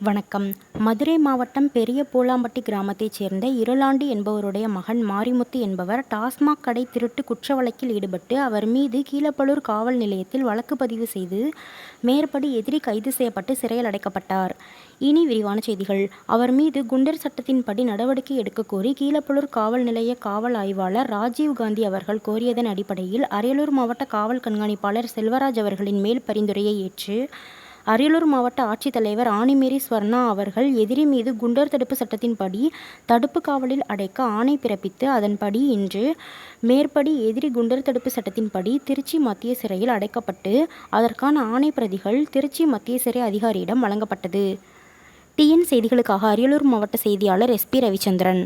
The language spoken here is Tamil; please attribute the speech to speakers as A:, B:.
A: வணக்கம். மதுரை மாவட்டம் பெரிய பூலாம்பட்டி கிராமத்தைச் சேர்ந்த இருளாண்டி என்பவருடைய மகன் மாரிமுத்து என்பவர் டாஸ்மாக் கடை திருட்டு குற்ற வழக்கில் ஈடுபட்டு அவர் மீது கீழப்பலூர் காவல் நிலையத்தில் வழக்கு பதிவு செய்து மேற்படி எதிரி கைது செய்யப்பட்டு சிறையில் அடைக்கப்பட்டார். இனி விரிவான செய்திகள். அவர் மீது குண்டர் சட்டத்தின்படி நடவடிக்கை எடுக்க கோரி கீழப்பலூர் காவல் நிலைய காவல் ஆய்வாளர் ராஜீவ் காந்தி அவர்கள் கோரியதன் அடிப்படையில் அரியலூர் மாவட்ட காவல் கண்காணிப்பாளர் செல்வராஜ் அவர்களின் மேல் பரிந்துரையை ஏற்று அரியலூர் மாவட்ட ஆட்சித்தலைவர் ஆணிமேரி ஸ்வர்ணா அவர்கள் எதிரி மீது குண்டர் தடுப்பு சட்டத்தின்படி தடுப்பு காவலில் அடைக்க ஆணை பிறப்பித்து அதன்படி இன்று மேற்படி எதிரி குண்டர் தடுப்பு சட்டத்தின்படி திருச்சி மத்திய சிறையில் அடைக்கப்பட்டு அதற்கான ஆணை பிரதிகள் திருச்சி மத்திய சிறை அதிகாரியிடம் வழங்கப்பட்டது. டிஎன் செய்திகளுக்காக அரியலூர் மாவட்ட செய்தியாளர் எஸ்பி ரவிச்சந்திரன்.